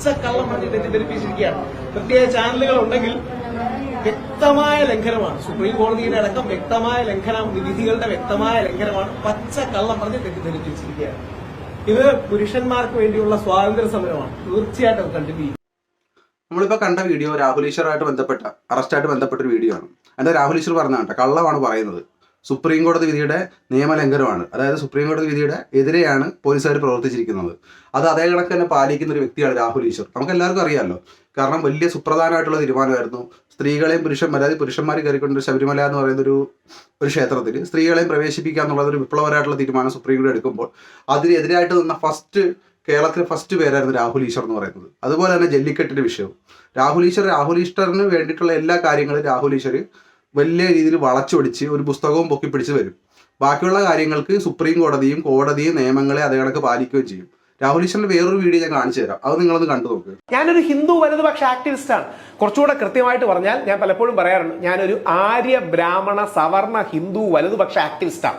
പച്ചക്കള്ളം പറഞ്ഞ് തെറ്റിദ്ധരിപ്പിച്ചിരിക്കുകയാണ്. പ്രത്യേക ചാനലുകൾ ഉണ്ടെങ്കിൽ വ്യക്തമായ ലംഘനമാണ്. സുപ്രീം കോടതിയുടെ അടക്കം വ്യക്തമായ ലംഘനം വിധികളുടെ വ്യക്തമായ ലംഘനമാണ് പച്ചക്കള്ളം പറഞ്ഞ് തെറ്റിദ്ധരിപ്പിച്ചിരിക്കുകയാണ്. ഇത് പുരുഷന്മാർക്ക് വേണ്ടിയുള്ള സ്വാതന്ത്ര്യ സമരമാണ്. തീർച്ചയായിട്ടും കണ്ടിന്യൂ ചെയ്യും. നമ്മളിപ്പോൾ കണ്ട വീഡിയോ രാഹുൽ ഈശ്വറുമായിട്ട് ബന്ധപ്പെട്ട അറസ്റ്റായിട്ട് ബന്ധപ്പെട്ട ഒരു വീഡിയോ ആണ്. അതിന്റെ രാഹുൽ ഈശ്വർ പറഞ്ഞാട്ടെ കള്ളമാണ് പറയുന്നത്. സുപ്രീം കോടതി വിധിയുടെ നിയമലംഘനമാണ്. അതായത് സുപ്രീം കോടതി വിധിയുടെ എതിരെയാണ് പോലീസുകാർ പ്രവർത്തിച്ചിരിക്കുന്നത്. അത് അതേ കണക്ക് തന്നെ പാലിക്കുന്ന ഒരു വ്യക്തിയാണ് രാഹുൽ ഈശ്വർ. നമുക്ക് എല്ലാവർക്കും അറിയാമല്ലോ കാരണം വലിയ സുപ്രധാനമായിട്ടുള്ള തീരുമാനമായിരുന്നു. സ്ത്രീകളെയും പുരുഷന്മാർ അതായത് പുരുഷന്മാർ കയറിക്കൊണ്ട് ശബരിമല എന്ന് പറയുന്ന ഒരു ഒരു ക്ഷേത്രത്തിൽ സ്ത്രീകളെയും പ്രവേശിപ്പിക്കുക എന്നുള്ളത് ഒരു വിപ്ലവകരമായിട്ടുള്ള തീരുമാനം സുപ്രീം കോടതി എടുക്കുമ്പോൾ അതിനെതിരായിട്ട് നിന്ന ഫസ്റ്റ് കേരളത്തിലെ ഫസ്റ്റ് പേരായിരുന്നു രാഹുൽ ഈശ്വർ എന്ന് പറയുന്നത്. അതുപോലെ തന്നെ ജല്ലിക്കെട്ടിന്റെ വിഷയവും. രാഹുൽ ഈശ്വർ രാഹുൽ ഈശ്വറിന് വേണ്ടിയിട്ടുള്ള എല്ലാ കാര്യങ്ങളും രാഹുൽ ഈശ്വർ വലിയ രീതിയിൽ വളച്ചൊടിച്ച് ഒരു പുസ്തകവും പൊക്കി പിടിച്ച് വരും. ബാക്കിയുള്ള കാര്യങ്ങൾക്ക് സുപ്രീം കോടതിയും കോടതിയും നിയമങ്ങളെ അതേ കണക്ക് പാലിക്കുകയും ചെയ്യും. രാഹുൽ ഈശ്വറിന്റെ വേറൊരു വീഡിയോ ഞാൻ കാണിച്ചു തരാം. അത് നിങ്ങളൊന്ന് കണ്ടു നോക്ക്. ഞാനൊരു ഹിന്ദു വലതുപക്ഷ ആക്ടിവിസ്റ്റ് ആണ്. കുറച്ചുകൂടെ കൃത്യമായിട്ട് പറഞ്ഞാൽ ഞാൻ പലപ്പോഴും പറയാറുണ്ട് ഞാനൊരു ആര്യ ബ്രാഹ്മണ സവർണ ഹിന്ദു വലതുപക്ഷ ആക്ടിവിസ്റ്റ് ആണ്.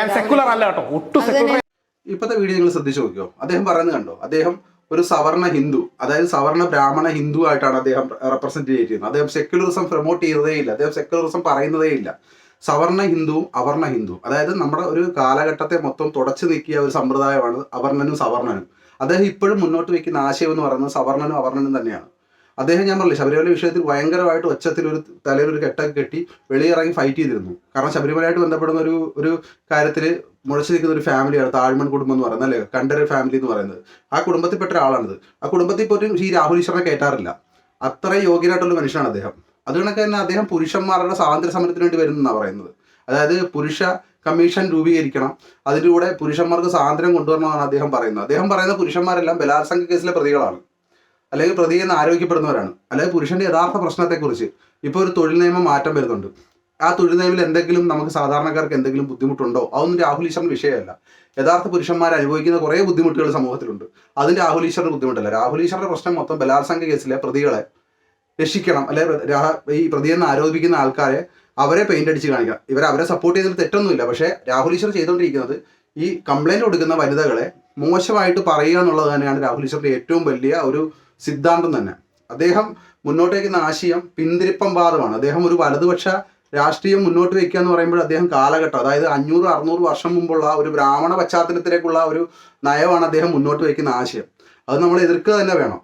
ഞാൻ സെക്കുലർ അല്ല കേട്ടോ ഒട്ടും സെക്കുലർ ഇപ്പോഴത്തെ വീഡിയോ നിങ്ങൾ ശ്രദ്ധിച്ചു നോക്കിയോ? അദ്ദേഹം പറയുന്നത് കണ്ടോ? അദ്ദേഹം ഒരു സവർണ ഹിന്ദു അതായത് സവർണ ബ്രാഹ്മണ ഹിന്ദു ആയിട്ടാണ് അദ്ദേഹം റെപ്രസെന്റ് ചെയ്യുന്നത് അദ്ദേഹം സെക്യുലറിസം പ്രൊമോട്ട് ചെയ്തതേ ഇല്ല. അദ്ദേഹം സെക്യുലറിസം പറയുന്നതേ ഇല്ല. സവർണ ഹിന്ദുവും അവർണ ഹിന്ദു അതായത് നമ്മുടെ ഒരു കാലഘട്ടത്തെ മൊത്തം തുടച്ചു നീക്കിയ ഒരു സമ്പ്രദായമാണ് അവർണനും സവർണനും. അദ്ദേഹം ഇപ്പോഴും മുന്നോട്ട് വെക്കുന്ന ആശയം എന്ന് പറയുന്നത് സവർണനും അവർണനും തന്നെയാണ്. അദ്ദേഹം ഞാൻ പറഞ്ഞില്ല ശബരിമല വിഷയത്തിൽ ഭയങ്കരമായിട്ട് ഒച്ചത്തിൽ ഒരു തലയിൽ ഒരു കെട്ടൊക്കെ കെട്ടി വെളിയിറങ്ങി ഫൈറ്റ് ചെയ്തിരുന്നു. കാരണം ശബരിമലയായിട്ട് ബന്ധപ്പെടുന്ന ഒരു ഒരു കാര്യത്തിൽ മുഴച്ചു നിൽക്കുന്ന ഒരു ഫാമിലിയാണ് താഴ്മൺ കുടുംബം എന്ന് പറയുന്നത് അല്ലേ? കണ്ടര ഫാമിലി എന്ന് പറയുന്നത്. ആ കുടുംബത്തിൽപ്പെട്ട ഒരാളാണിത്. ആ കുടുംബത്തിൽ പോലും ഈ രാഹുൽ ഈശ്വറിനെ കയറ്റാറില്ല. അത്ര യോഗ്യനായിട്ടുള്ള മനുഷ്യനാണ് അദ്ദേഹം. അതുകൊണ്ടൊക്കെ തന്നെ അദ്ദേഹം പുരുഷന്മാരുടെ സ്വാതന്ത്ര്യ സമരത്തിന് വേണ്ടി വരുന്നെന്നാണ് പറയുന്നത്. അതായത് പുരുഷ കമ്മീഷൻ രൂപീകരിക്കണം. അതിലൂടെ പുരുഷന്മാർക്ക് സ്വാതന്ത്ര്യം കൊണ്ടുവരണമെന്നാണ് അദ്ദേഹം പറയുന്നത്. അദ്ദേഹം പറയുന്ന പുരുഷന്മാരെല്ലാം ബലാത്സംഗ കേസിലെ പ്രതികളാണ്. അല്ലെങ്കിൽ പ്രതിയിൽ എന്ന് ആരോഗ്യപ്പെടുന്നവരാണ്. അല്ലെങ്കിൽ പുരുഷന്റെ യഥാർത്ഥ പ്രശ്നത്തെക്കുറിച്ച് ഇപ്പോൾ ഒരു തൊഴിൽ നിയമം മാറ്റം വരുന്നുണ്ട്. ആ തൊഴിൽ നിയമത്തിൽ എന്തെങ്കിലും നമുക്ക് സാധാരണക്കാർക്ക് എന്തെങ്കിലും ബുദ്ധിമുട്ടുണ്ടോ? അതൊന്നും രാഹുൽ ഈശ്വറിന് വിഷയമല്ല. യഥാർത്ഥ പുരുഷന്മാർ അനുഭവിക്കുന്ന കുറേ ബുദ്ധിമുട്ടുകൾ സമൂഹത്തിലുണ്ട്. അതിന് രാഹുൽ ഈശ്വറിന് ബുദ്ധിമുട്ടല്ല. രാഹുൽ ഈശ്വറിന്റെ പ്രശ്നം മൊത്തം ബലാത്സംഗ കേസിലെ പ്രതികളെ രക്ഷിക്കണം. അല്ലെ ഈ പ്രതിയെന്ന് ആരോപിക്കുന്ന ആൾക്കാരെ അവരെ പെയിന്റ് അടിച്ച് കാണിക്കണം. ഇവരെ അവരെ സപ്പോർട്ട് ചെയ്തതിൽ തെറ്റൊന്നുമില്ല. പക്ഷേ രാഹുൽ ഈശ്വർ ചെയ്തുകൊണ്ടിരിക്കുന്നത് ഈ കംപ്ലൈന്റ് കൊടുക്കുന്ന വനിതകളെ മോശമായിട്ട് പറയുക എന്നുള്ളത് തന്നെയാണ് രാഹുൽ ഈശ്വറിന്റെ ഏറ്റവും വലിയ ഒരു സിദ്ധാന്തം തന്നെ. അദ്ദേഹം മുന്നോട്ട് വയ്ക്കുന്ന ആശയം പിന്തിരിപ്പം വാദമാണ് അദ്ദേഹം ഒരു വലതുപക്ഷ രാഷ്ട്രീയം മുന്നോട്ട് വയ്ക്കുക എന്ന് പറയുമ്പോൾ അദ്ദേഹം കാലഘട്ടം അതായത് അഞ്ഞൂറ് അറുന്നൂറ് വർഷം മുമ്പുള്ള ഒരു ബ്രാഹ്മണ പശ്ചാത്തലത്തിലേക്കുള്ള ഒരു നയമാണ് അദ്ദേഹം മുന്നോട്ട് വയ്ക്കുന്ന ആശയം. അത് നമ്മൾ എതിർക്കുക തന്നെ വേണം.